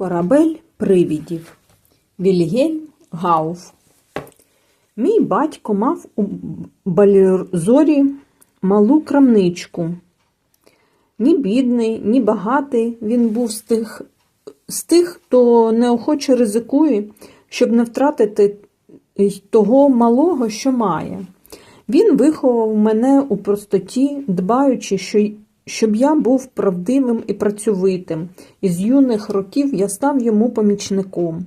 Корабель привідів. Вільгельм Гауф. Мій батько мав у Бальзорі малу крамничку. Ні бідний, ні багатий він був з тих, з тих, хто неохоче ризикує, щоб не втратити того малого, що має. Він виховав мене у простоті, дбаючи, що, щоб я був правдивим і працьовитим, і з юних років я став йому помічником.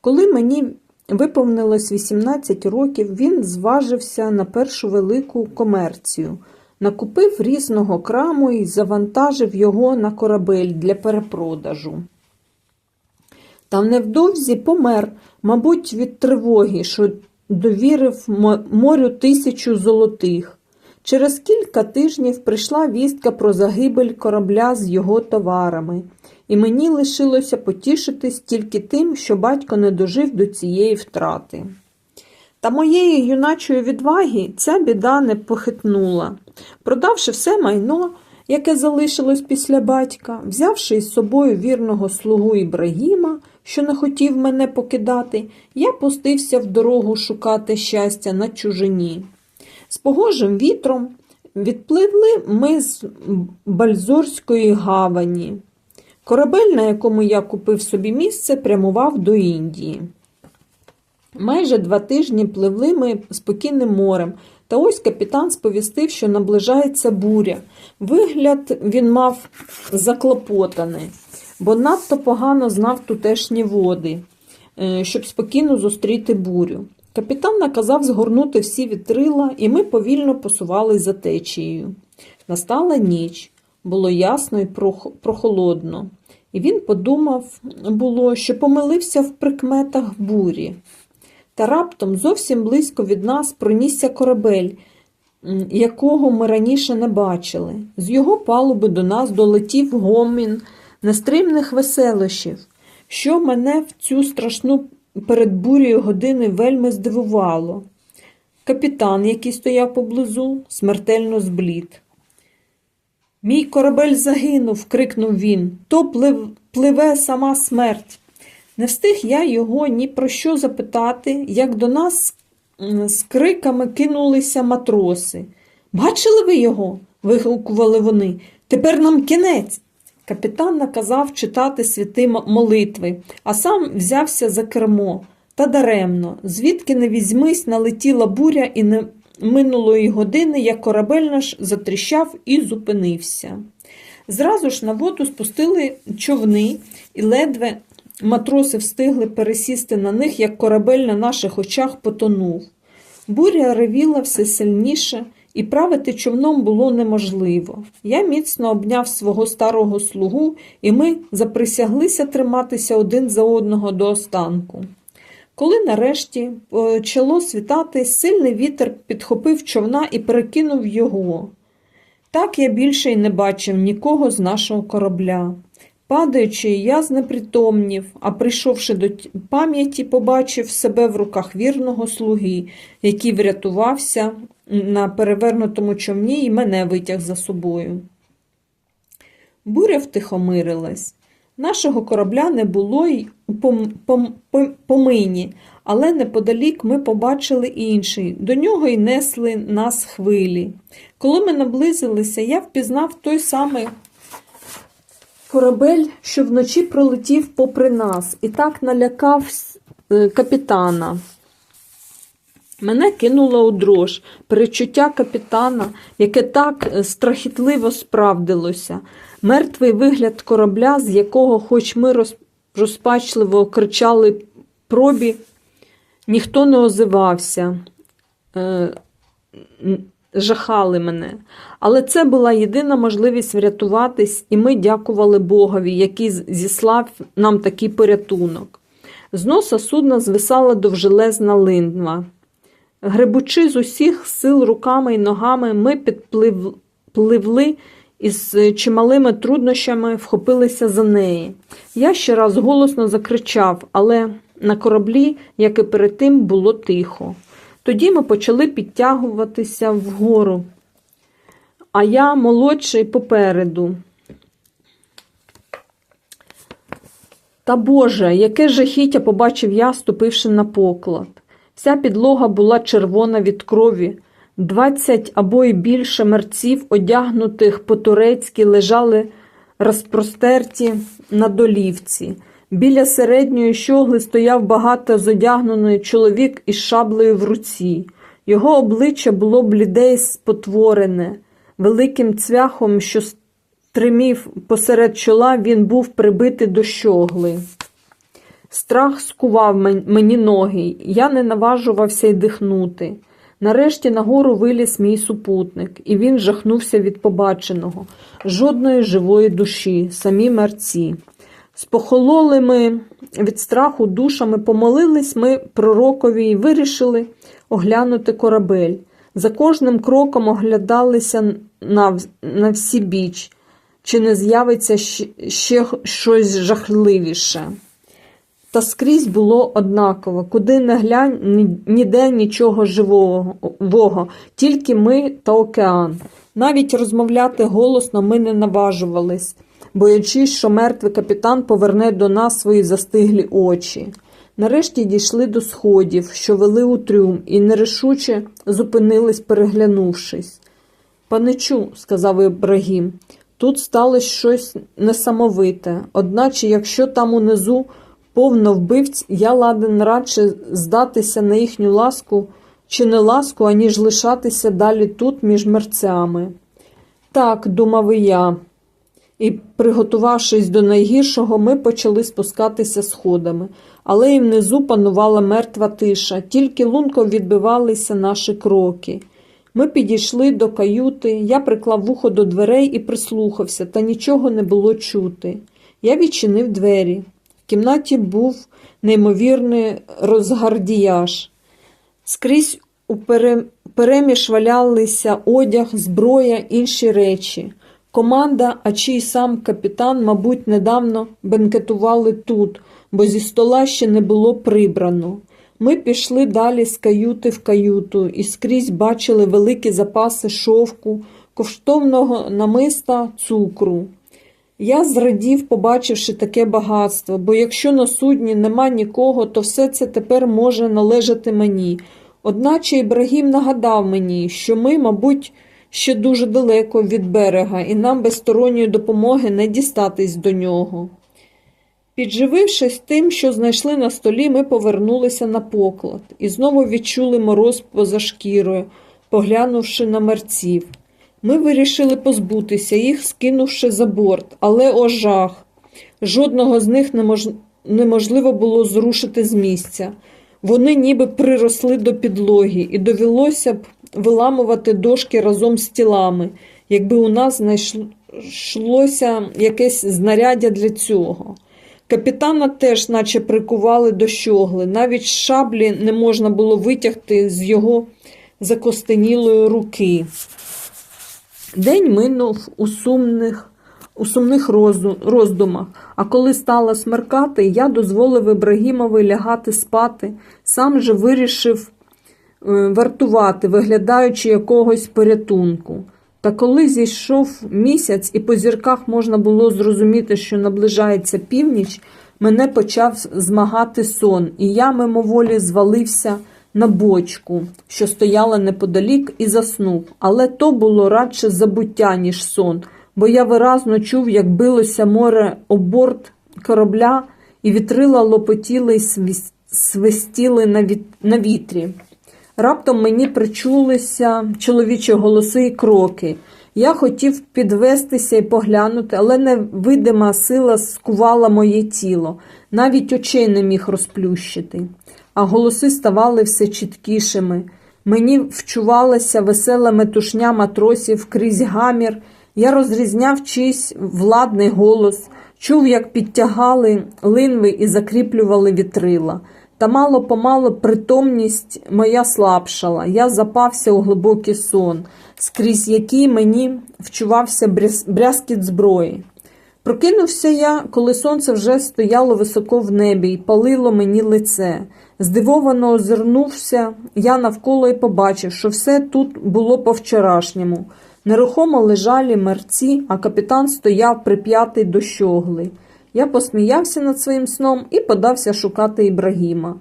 Коли мені виповнилось 18 років, він зважився на першу велику комерцію, накупив різного краму і завантажив його на корабель для перепродажу. Та невдовзі помер, мабуть, від тривоги, що довірив морю тисячу золотих. Через кілька тижнів прийшла вістка про загибель корабля з його товарами, і мені лишилося потішитись тільки тим, що батько не дожив до цієї втрати. Та моєї юначої відваги ця біда не похитнула. Продавши все майно, яке залишилось після батька, взявши із собою вірного слугу Ібрагіма, що не хотів мене покидати, я пустився в дорогу шукати щастя на чужині. З погожим вітром відпливли ми з Бальзорської гавані. Корабель, на якому я купив собі місце, прямував до Індії. Майже два тижні пливли ми спокійним морем, та ось капітан сповістив, що наближається буря. Вигляд він мав заклопотаний, бо надто погано знав тутешні води, е, щоб спокійно зустріти бурю. Капітан наказав згорнути всі вітрила, і ми повільно посувались за течією. Настала ніч, було ясно і прохолодно, і він подумав, було, що помилився в прикметах бурі. Та раптом зовсім близько від нас пронісся корабель, якого ми раніше не бачили. З його палуби до нас долетів гомін нестримних веселощів, що мене в цю страшну перед бурею години вельми здивувало. Капітан, який стояв поблизу, смертельно зблід. Мій корабель загинув, крикнув він. То плив, пливе сама смерть. Не встиг я його ні про що запитати, як до нас з криками кинулися матроси. Бачили ви його? вигукували вони. Тепер нам кінець. Капітан наказав читати святи молитви, а сам взявся за кермо. Та даремно, звідки не візьмись, налетіла буря і не минуло й години, як корабель наш затріщав і зупинився. Зразу ж на воду спустили човни, і ледве матроси встигли пересісти на них, як корабель на наших очах потонув. Буря ревіла все сильніше, і правити човном було неможливо. Я міцно обняв свого старого слугу, і ми заприсяглися триматися один за одного до останку. Коли нарешті почало світати, сильний вітер підхопив човна і перекинув його. Так я більше й не бачив нікого з нашого корабля. Падаючи, я знепритомнів, а прийшовши до пам'яті, побачив себе в руках вірного слуги, який врятувався на перевернутому човні і мене витяг за собою. Буря втихомирилась. Нашого корабля не було й помині, але неподалік ми побачили інший. До нього й несли нас хвилі. Коли ми наблизилися, я впізнав той самий корабель, що вночі пролетів попри нас, і так налякав е, капітана. Мене кинуло у дрож перечуття капітана, яке так е, страхітливо справдилося. Мертвий вигляд корабля, з якого, хоч ми розпачливо кричали пробі, ніхто не озивався. Е, Жахали мене. Але це була єдина можливість врятуватись, і ми дякували Богові, який зіслав нам такий порятунок. З носа судна звисала довжелезна линдва. Гребучи з усіх сил руками і ногами, ми підпливли і з чималими труднощами вхопилися за неї. Я ще раз голосно закричав, але на кораблі, як і перед тим, було тихо. Тоді ми почали підтягуватися вгору, а я молодший попереду. Та Боже, яке жахіття побачив я, ступивши на поклад. Вся підлога була червона від крові. Двадцять або й більше мерців, одягнутих по-турецьки, лежали розпростерті на долівці. Біля середньої щогли стояв багато зодягнений чоловік із шаблею в руці. Його обличчя було бліде й спотворене. Великим цвяхом, що стримів посеред чола, він був прибитий до щогли. Страх скував мені ноги, я не наважувався й дихнути. Нарешті нагору виліз мій супутник, і він жахнувся від побаченого. Жодної живої душі, самі мерці. Спохололи ми від страху душами, помолились ми пророкові і вирішили оглянути корабель. За кожним кроком оглядалися на, на всі біч, чи не з'явиться ще щось жахливіше. Та скрізь було однаково, куди не глянь, ніде нічого живого, тільки ми та океан. Навіть розмовляти голосно ми не наважувались, боячись, що мертвий капітан поверне до нас свої застиглі очі. Нарешті дійшли до сходів, що вели у трюм, і нерішуче зупинились, переглянувшись. Паничу, сказав Ібрагім, тут сталося щось несамовите. Одначе, якщо там унизу повно вбивць, я ладен радше здатися на їхню ласку чи не ласку, аніж лишатися далі тут між мерцями. Так, думав і я. І, приготувавшись до найгіршого, ми почали спускатися сходами, але і внизу панувала мертва тиша, тільки лунко відбивалися наші кроки. Ми підійшли до каюти, я приклав вухо до дверей і прислухався, та нічого не було чути. Я відчинив двері. В кімнаті був неймовірний розгардіяж. Скрізь у переміж валялися одяг, зброя, інші речі. Команда, а чи й сам капітан, мабуть, недавно бенкетували тут, бо зі стола ще не було прибрано. Ми пішли далі з каюти в каюту і скрізь бачили великі запаси шовку, коштовного намиста, цукру. Я зрадів, побачивши таке багатство, бо якщо на судні нема нікого, то все це тепер може належати мені. Одначе Ібрагім нагадав мені, що ми, мабуть, ще дуже далеко від берега, і нам без сторонньої допомоги не дістатись до нього. Підживившись тим, що знайшли на столі, ми повернулися на поклад і знову відчули мороз поза шкірою, поглянувши на мерців. Ми вирішили позбутися їх, скинувши за борт, але о жах. Жодного з них немож... неможливо було зрушити з місця. Вони ніби приросли до підлоги, і довелося б виламувати дошки разом з тілами, якби у нас знайшлося якесь знаряддя для цього. Капітана теж наче прикували до щогли, навіть шаблі не можна було витягти з його закостенілої руки. День минув у сумних, у сумних роздумах, а коли стало смеркати, я дозволив Ібрагімові лягати спати, сам же вирішив е, вартувати, виглядаючи якогось порятунку. Та коли зійшов місяць і по зірках можна було зрозуміти, що наближається північ, мене почав змагати сон, і я мимоволі звалився на бочку, що стояла неподалік, і заснув. Але то було радше забуття, ніж сон, бо я виразно чув, як билося море об борт корабля, і вітрила лопотіли й свистіли на вітрі. Раптом мені причулися чоловічі голоси і кроки. Я хотів підвестися і поглянути, але невидима сила скувала моє тіло, навіть очей не міг розплющити. А голоси ставали все чіткішими. Мені вчувалася весела метушня матросів крізь гамір. Я розрізняв чийсь владний голос, чув, як підтягали линви і закріплювали вітрила. Та мало помалу притомність моя слабшала, я запався у глибокий сон, скрізь який мені вчувався бряз- брязкіт зброї. Прокинувся я, коли сонце вже стояло високо в небі і палило мені лице. Здивовано озирнувся я навколо і побачив, що все тут було по-вчорашньому. Нерухомо лежали мерці, а капітан стояв прип'ятий до щогли. Я посміявся над своїм сном і подався шукати Ібрагіма.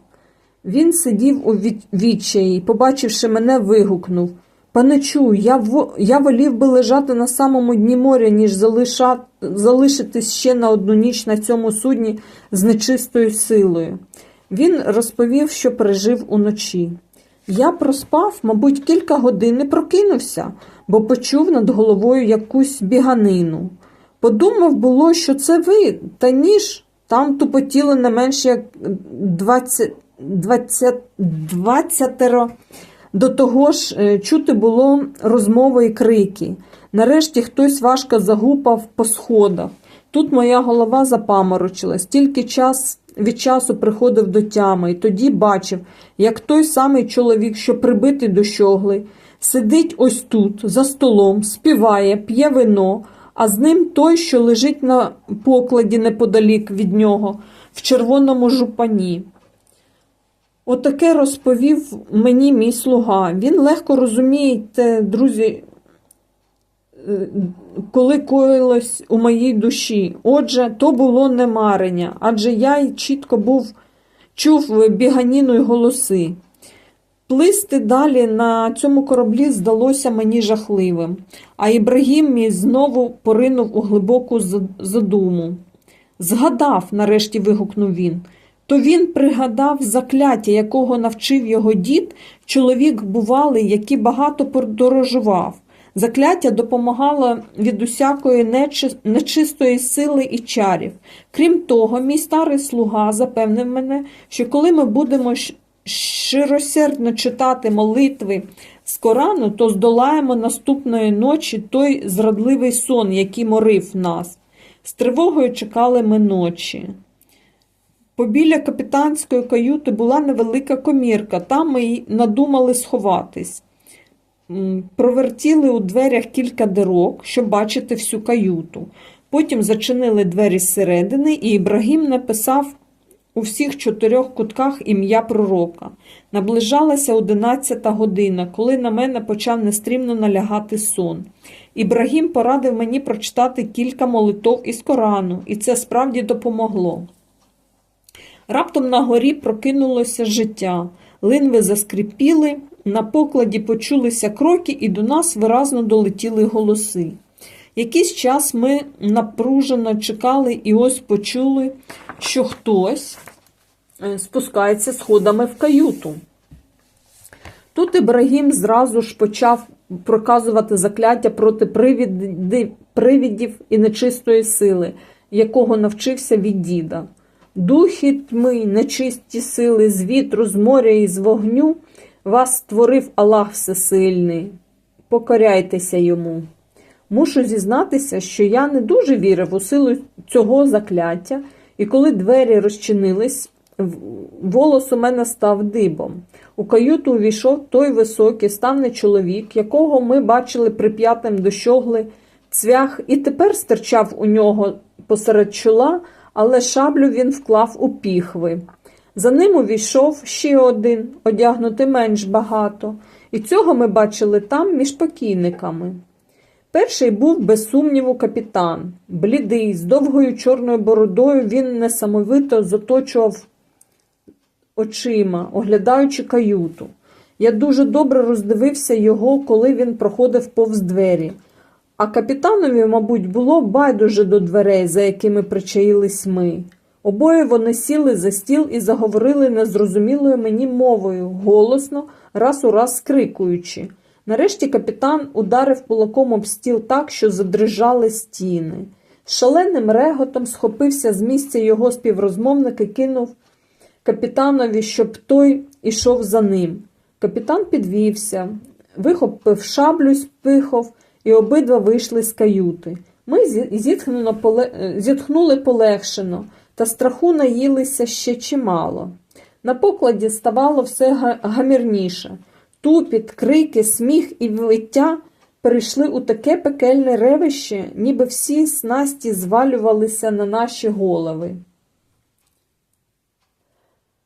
Він сидів у від- відчаї, побачивши мене, вигукнув Паничу, я, в... я волів би лежати на самому дні моря, ніж залиша... залишитись ще на одну ніч на цьому судні з нечистою силою. Він розповів, що пережив уночі. Я проспав, мабуть, кілька годин і прокинувся, бо почув над головою якусь біганину. Подумав було, що це ви, та ніж там тупотіли не менш як 20, 20, 20 До того ж, е, чути було розмови і крики. Нарешті хтось важко загупав по сходах. Тут моя голова запаморочилась, тільки час від часу приходив до тями, і тоді бачив, як той самий чоловік, що прибитий до щогли, сидить ось тут, за столом, співає, п'є вино, а з ним той, що лежить на покладі неподалік від нього, в червоному жупані. Отаке розповів мені мій слуга. Він легко розумієте, друзі, коли коїлось у моїй душі. Отже, то було не марення, адже я й чітко був, чув біганіну й голоси. Плисти далі на цьому кораблі здалося мені жахливим, а Ібрагім мій знову поринув у глибоку задуму. Згадав, нарешті вигукнув він. То він пригадав закляття, якого навчив його дід, чоловік бувалий, який багато подорожував. Закляття допомагало від усякої нечи- нечистої сили і чарів. Крім того, мій старий слуга запевнив мене, що коли ми будемо щиросердно читати молитви з Корану, то здолаємо наступної ночі той зрадливий сон, який морив нас. З тривогою чекали ми ночі. Побіля капітанської каюти була невелика комірка, там ми й надумали сховатись. Провертіли у дверях кілька дирок, щоб бачити всю каюту. Потім зачинили двері зсередини, і Ібрагім написав у всіх чотирьох кутках ім'я пророка. Наближалася одинадцята година, коли на мене почав нестрімно налягати сон. Ібрагім порадив мені прочитати кілька молитов із Корану, і це справді допомогло. Раптом на горі прокинулося життя. Линви заскрипіли, на покладі почулися кроки, і до нас виразно долетіли голоси. Якийсь час ми напружено чекали і ось почули, що хтось е, спускається сходами в каюту. Тут Ібрагім зразу ж почав проказувати закляття проти привідів і нечистої сили, якого навчився від діда. Духи тьми, нечисті сили з вітру, з моря і з вогню вас створив Аллах Всесильний. Покоряйтеся йому. Мушу зізнатися, що я не дуже вірив у силу цього закляття, і коли двері розчинились, волос у мене став дибом. У каюту увійшов той високий, ставний чоловік, якого ми бачили прип'ятим до щогли цвях, і тепер стирчав у нього посеред чола, але шаблю він вклав у піхви. За ним увійшов ще один, одягнутий менш багато, і цього ми бачили там між покійниками. Перший був, без сумніву, капітан. Блідий, з довгою чорною бородою він несамовито заточував очима, оглядаючи каюту. Я дуже добре роздивився його, коли він проходив повз двері. А капітанові, мабуть, було байдуже до дверей, за якими причаїлись ми. Обоє вони сіли за стіл і заговорили незрозумілою мені мовою, голосно, раз у раз скрикуючи. Нарешті капітан ударив кулаком об стіл так, що задрижали стіни. Шаленим реготом схопився з місця його співрозмовник і кинув капітанові, щоб той ішов за ним. Капітан підвівся, вихопив шаблю з пихов, і обидва вийшли з каюти. Ми зітхнули полегшено, та страху наїлися ще чимало. На покладі ставало все гамірніше. Тупіт, крики, сміх і виття перейшли у таке пекельне ревище, ніби всі снасті звалювалися на наші голови.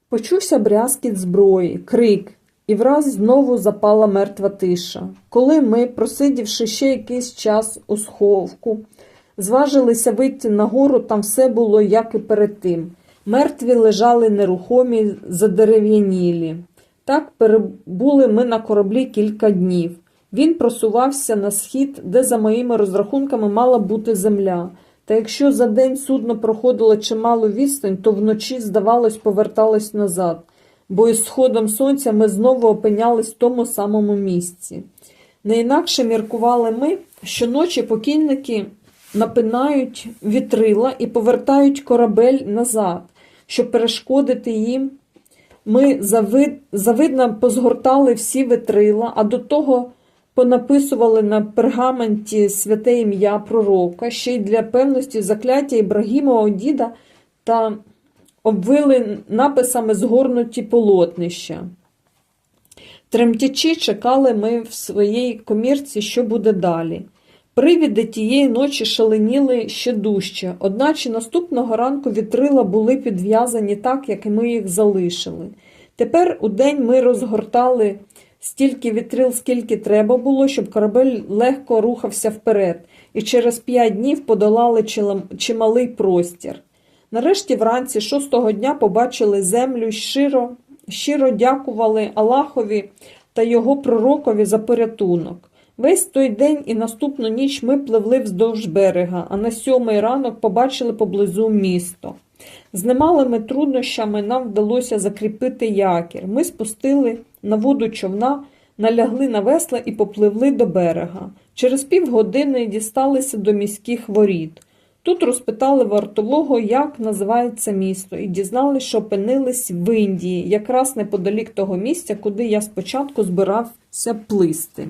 Почувся брязкіт зброї, крик, і враз знову запала мертва тиша. Коли ми, просидівши ще якийсь час у сховку, Зважилися вийти нагору, там все було, як і перед тим. Мертві лежали нерухомі, задерев'янілі. Так перебули ми на кораблі кілька днів. Він просувався на схід, де, за моїми розрахунками, мала бути земля. Та якщо за день судно проходило чималу відстань, то вночі, здавалось, поверталось назад, бо із сходом сонця ми знову опинялись в тому самому місці. Не інакше міркували ми, що ночі покійники напинають вітрила і повертають корабель назад, щоб перешкодити їм. Ми завид, завидно позгортали всі витрила, а до того понаписували на пергаменті святе ім'я пророка, ще й для певності закляття Ібрагімового діда та обвили написами згорнуті полотнища. Тремтячи, чекали ми в своїй комірці, що буде далі. Привіди тієї ночі шаленіли ще дужче, одначе наступного ранку вітрила були підв'язані так, як ми їх залишили. Тепер у день ми розгортали стільки вітрил, скільки треба було, щоб корабель легко рухався вперед, і через п'ять днів подолали чималий простір. Нарешті вранці шостого дня побачили землю щиро, щиро дякували Аллахові та його пророкові за порятунок. Весь той день і наступну ніч ми пливли вздовж берега, а на сьомий ранок побачили поблизу місто. З немалими труднощами нам вдалося закріпити якір. Ми спустили на воду човна, налягли на весла і попливли до берега. Через півгодини дісталися до міських воріт. Тут розпитали вартового, як називається місто, і дізнались, що опинились в Індії, якраз неподалік того місця, куди я спочатку збирався плисти.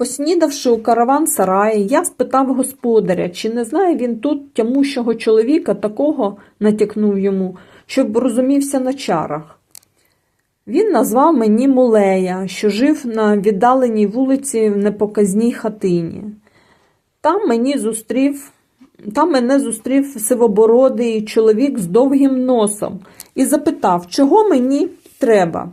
Поснідавши у караван сараї, я спитав господаря, чи не знає він тут тямущого чоловіка, такого натякнув йому, щоб розумівся на чарах. Він назвав мені Мулея, що жив на віддаленій вулиці в непоказній хатині. Там мені зустрів, там мене зустрів сивобородий чоловік з довгим носом і запитав, чого мені треба.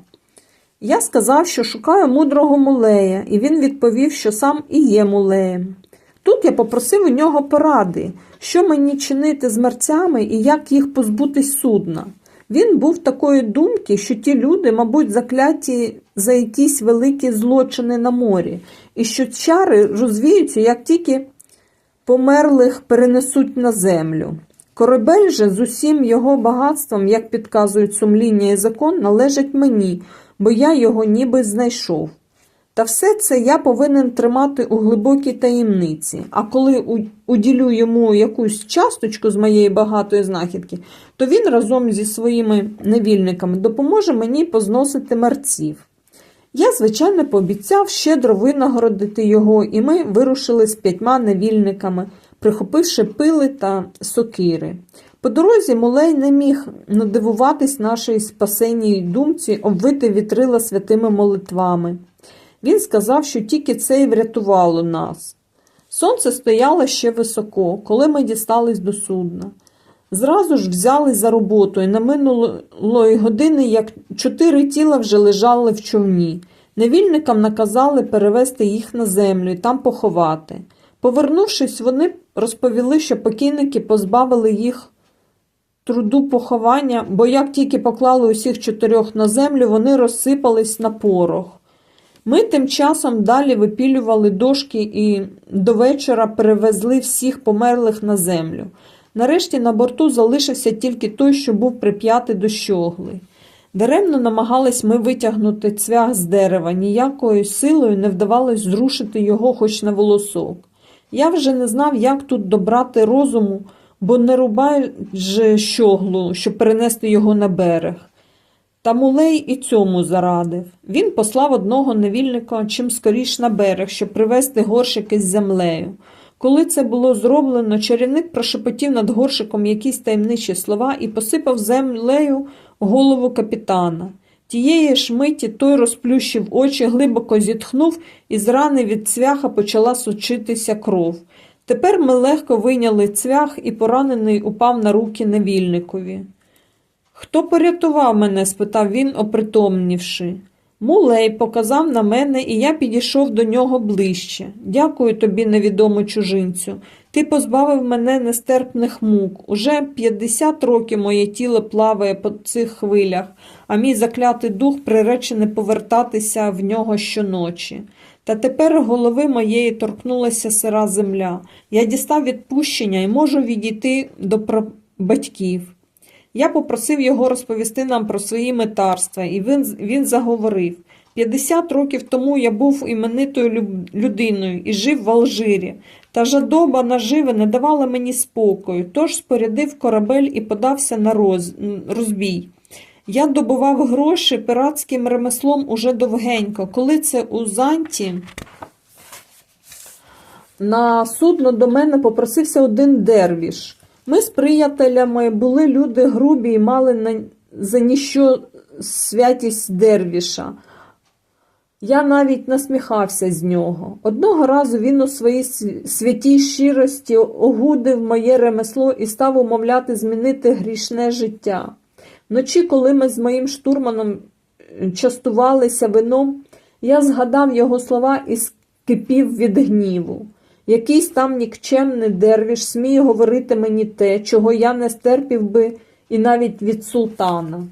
Я сказав, що шукаю мудрого мулея, і він відповів, що сам і є мулеєм. Тут я попросив у нього поради, що мені чинити з мерцями і як їх позбутись судна. Він був такої думки, що ті люди, мабуть, закляті за якісь великі злочини на морі, і що чари розвіються, як тільки померлих перенесуть на землю. Корабель же з усім його багатством, як підказують сумління і закон, належить мені, бо я його ніби знайшов. Та все це я повинен тримати у глибокій таємниці, а коли уділю йому якусь часточку з моєї багатої знахідки, то він разом зі своїми невільниками допоможе мені позносити мерців. Я, звичайно, пообіцяв щедро винагородити його, і ми вирушили з п'ятьма невільниками, прихопивши пили та сокири. По дорозі Мулей не міг надивуватись нашій спасенній думці обвити вітрила святими молитвами. Він сказав, що тільки це й врятувало нас. Сонце стояло ще високо, коли ми дістались до судна. Зразу ж взялись за роботу, і не минуло й години, як чотири тіла вже лежали в човні. Невільникам наказали перевести їх на землю і там поховати. Повернувшись, вони розповіли, що покійники позбавили їх труду поховання, бо як тільки поклали усіх чотирьох на землю, вони розсипались на порох. Ми тим часом далі випілювали дошки і до вечора перевезли всіх померлих на землю. Нарешті на борту залишився тільки той, що був прип'ятий до щогли. Даремно намагались ми витягнути цвях з дерева, ніякою силою не вдавалось зрушити його хоч на волосок. Я вже не знав, як тут добрати розуму, бо не рубай же щоглу, щоб перенести його на берег. Та мулей і цьому зарадив. Він послав одного невільника чим скоріш на берег, щоб привезти горщики з землею. Коли це було зроблено, чарівник прошепотів над горшиком якісь таємничі слова і посипав землею голову капітана. Тієї ж миті той розплющив очі, глибоко зітхнув, і з рани від цвяха почала сочитися кров. Тепер ми легко вийняли цвях, і поранений упав на руки невільникові. Хто порятував мене? спитав він, опритомнівши. Мулей показав на мене, і я підійшов до нього ближче. Дякую тобі, невідомий чужинцю. Ти позбавив мене нестерпних мук. Уже 50 років моє тіло плаває по цих хвилях, а мій заклятий дух приречений повертатися в нього щоночі. Та тепер голови моєї торкнулася сира земля. Я дістав відпущення і можу відійти до батьків. Я попросив його розповісти нам про свої метарства, і він, він заговорив. 50 років тому я був іменитою людиною і жив в Алжирі. Та жадоба наживи не давала мені спокою, тож спорядив корабель і подався на роз... розбій. Я добував гроші пиратським ремеслом уже довгенько, коли це у Занті на судно до мене попросився один дервіш. Ми з приятелями були люди грубі і мали на... за ніщо святість дервіша. Я навіть насміхався з нього. Одного разу він у своїй святій щирості огудив моє ремесло і став умовляти змінити грішне життя. Вночі, коли ми з моїм штурманом е, частувалися вином, я згадав його слова і скипів від гніву. Якийсь там нікчемний дервіш сміє говорити мені те, чого я не стерпів би і навіть від султана.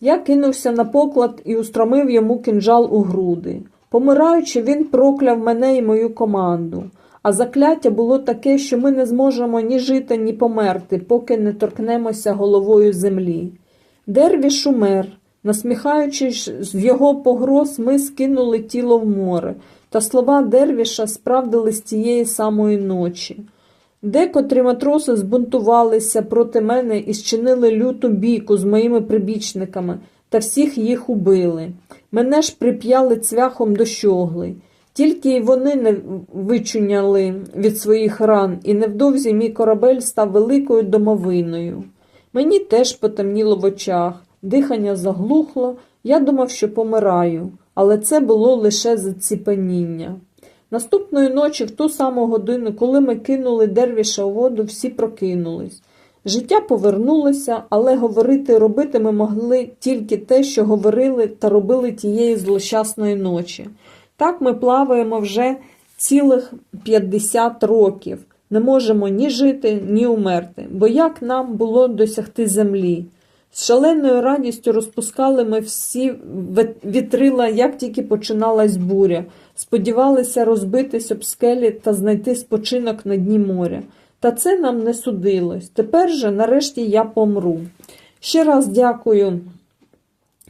Я кинувся на поклад і устромив йому кинджал у груди. Помираючи, він прокляв мене і мою команду. А закляття було таке, що ми не зможемо ні жити, ні померти, поки не торкнемося головою землі. Дервіш умер. Насміхаючись з його погроз, ми скинули тіло в море, та слова Дервіша справдились тієї самої ночі. Декотрі матроси збунтувалися проти мене і зчинили люту бійку з моїми прибічниками, та всіх їх убили. Мене ж прип'яли цвяхом до щогли. Тільки й вони не вичуняли від своїх ран, і невдовзі мій корабель став великою домовиною. Мені теж потемніло в очах, дихання заглухло, я думав, що помираю, але це було лише заціпеніння. Наступної ночі, в ту саму годину, коли ми кинули дервіша у воду, всі прокинулись. Життя повернулося, але говорити робити ми могли тільки те, що говорили та робили тієї злощасної ночі. Так ми плаваємо вже цілих 50 років. Не можемо ні жити, ні умерти, бо як нам було досягти землі? З шаленою радістю розпускали ми всі вітрила, як тільки починалась буря, сподівалися розбитись об скелі та знайти спочинок на дні моря. Та це нам не судилось. Тепер же, нарешті, я помру. Ще раз дякую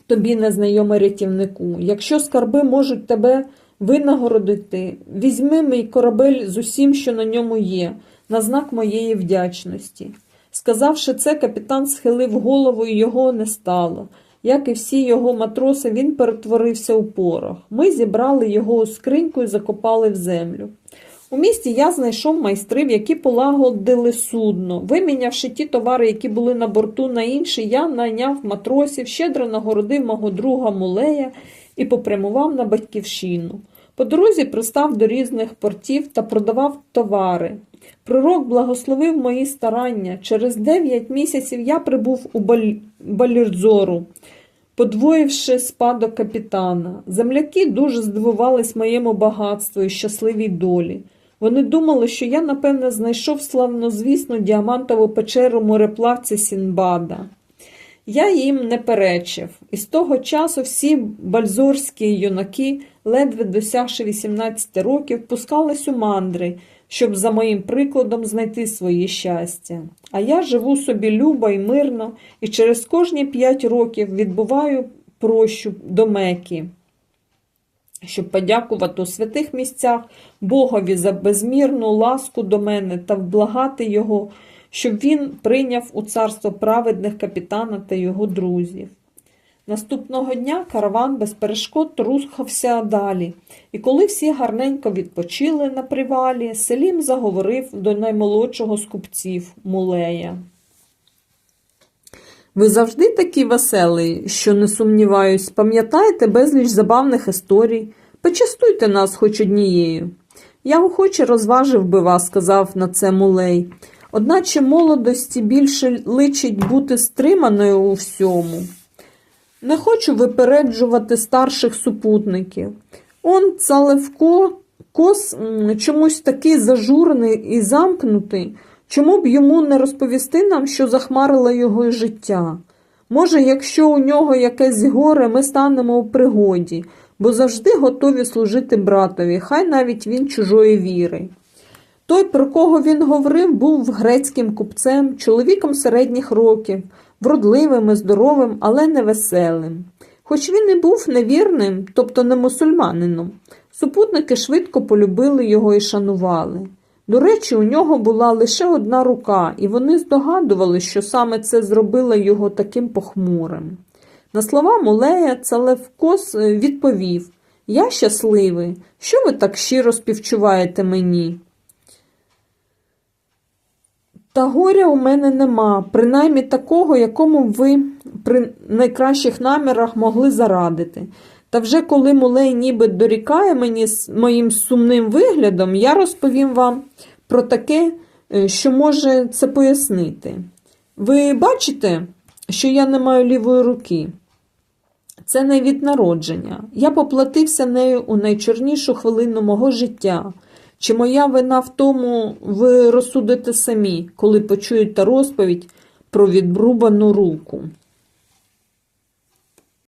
тобі, незнайомий рятівнику. Якщо скарби можуть тебе винагородити, візьми мій корабель з усім, що на ньому є, на знак моєї вдячності. Сказавши це, капітан схилив голову і його не стало. Як і всі його матроси, він перетворився у порох. Ми зібрали його у скриньку і закопали в землю. У місті я знайшов майстрів, які полагодили судно. Вимінявши ті товари, які були на борту на інші, я найняв матросів, щедро нагородив мого друга Мулея і попрямував на батьківщину. По дорозі пристав до різних портів та продавав товари. Пророк благословив мої старання. Через дев'ять місяців я прибув у Баль... Балірдзору, подвоївши спадок капітана. Земляки дуже здивувались моєму багатству і щасливій долі. Вони думали, що я, напевне, знайшов славнозвісну діамантову печеру мореплавця Сінбада. Я їм не перечив, і з того часу всі бальзорські юнаки, ледве досягши 18 років, пускались у мандри, щоб за моїм прикладом знайти своє щастя. А я живу собі любо і мирно, і через кожні 5 років відбуваю прощу до Мекі, щоб подякувати у святих місцях Богові за безмірну ласку до мене та вблагати Його, щоб він прийняв у царство праведних капітана та його друзів. Наступного дня караван без перешкод рухався далі, і коли всі гарненько відпочили на привалі, Селім заговорив до наймолодшого з купців Мулея. Ви завжди такі веселий, що не сумніваюсь, пам'ятаєте безліч забавних історій. Почастуйте нас хоч однією. Я охоче розважив би вас, сказав на це Мулей. Одначе молодості більше личить бути стриманою у всьому. Не хочу випереджувати старших супутників. Он Цалевко кос чомусь такий зажурений і замкнутий. Чому б йому не розповісти нам, що захмарило його життя? Може, якщо у нього якесь горе, ми станемо у пригоді, бо завжди готові служити братові, хай навіть він чужої віри. Той, про кого він говорив, був грецьким купцем, чоловіком середніх років, вродливим і здоровим, але невеселим. Хоч він і був невірним, тобто не мусульманином, супутники швидко полюбили його і шанували. До речі, у нього була лише одна рука, і вони здогадували, що саме це зробило його таким похмурим. На слова Мулея Цалевкос е, відповів Я щасливий. Що ви так щиро співчуваєте мені? Та горя у мене нема, принаймні такого, якому ви при найкращих намірах могли зарадити. Та вже коли мулей ніби дорікає мені з моїм сумним виглядом, я розповім вам про таке, е, що може це пояснити. Ви бачите, що я не маю лівої руки? Це не від народження. Я поплатився нею у найчорнішу хвилину мого життя. Чи моя вина в тому, ви розсудите самі, коли почуєте розповідь про відбрубану руку.